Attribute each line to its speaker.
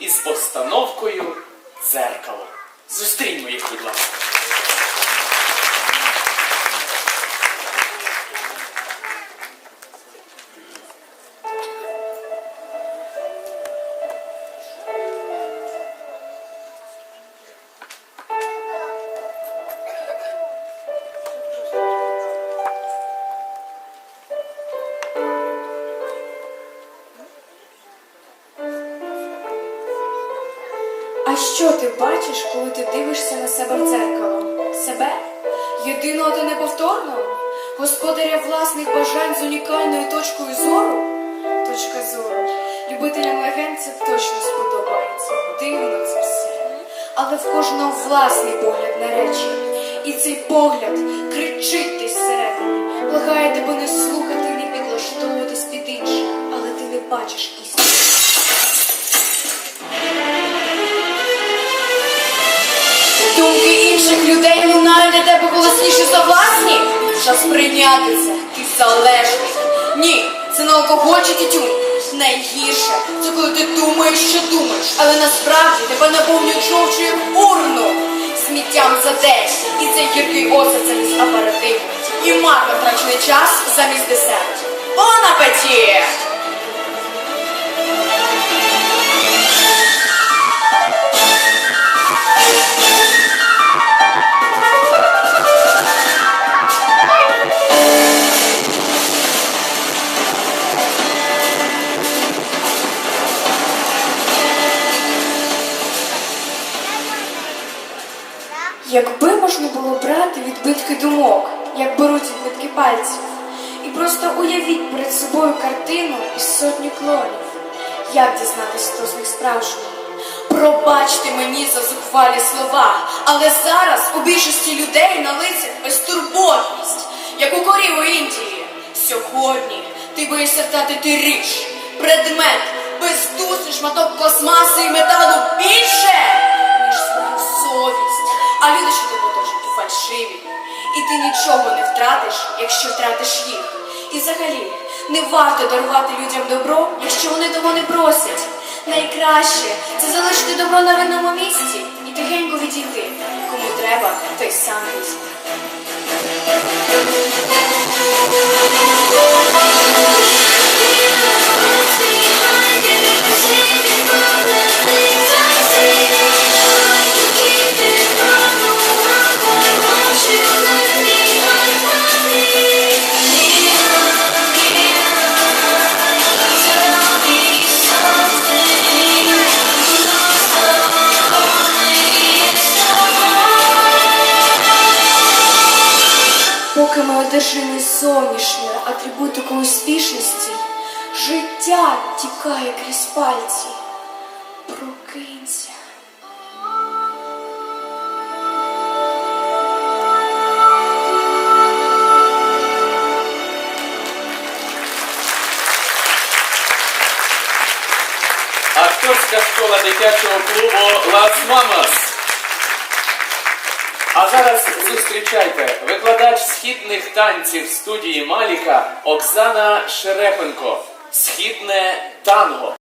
Speaker 1: із постановкою Дзеркало. Зустріньмо їх, будь ласка.
Speaker 2: А що ти бачиш, коли ти дивишся на себе в дзеркало? Себе? Єдиного та неповторного? Господаря власних бажань з унікальною точкою зору? Точка зору. Любителям легенд це точно сподобається. Дивно це все. Але в кожного власний погляд на речі. І цей погляд кричить десь всередині, благає тебе не слухати, не підлаштовуватись під інших, але ти не бачиш істину. Думки інших людей лунають для тебе голосніше за власні. Час прийняти це. Ти залежний. Ні, це не алкоголь чи тютюн. Найгірше це коли ти думаєш, що думаєш, але насправді тебе наповнюють жовчою урну сміттям за день. І цей гіркий осад замість апаративу. І марно втрачений час замість десерту. Бон апеті! Якби можна було брати відбитки думок, як беруть відбитки пальців, і просто уявіть перед собою картину із сотні клонів, як дізнатися, хто з них справжній? Пробачте мені за зухвалі слова, але зараз у більшості людей на лицях безтурботність, як у корів у Індії. Сьогодні ти боїшся втратити річ, предмет, бездусний шматок пластмаси і металу більше. А люди, що тебе оточують, фальшиві. І ти нічого не втратиш, якщо втратиш їх. І взагалі не варто дарувати людям добро, якщо вони того не просять. Найкраще це залишити добро на видному місці і тихенько відійти. Кому треба, той сам візьме. Поки ми одержимі зовнішньою атрибутикою успішності, життя тікає крізь пальці. Прокинься.
Speaker 1: Акторська школа дитячого клубу Лас Мамас. А зараз зустрічайте Викладач східних танців студії Маліка Оксана Шерепенко. Східне танго.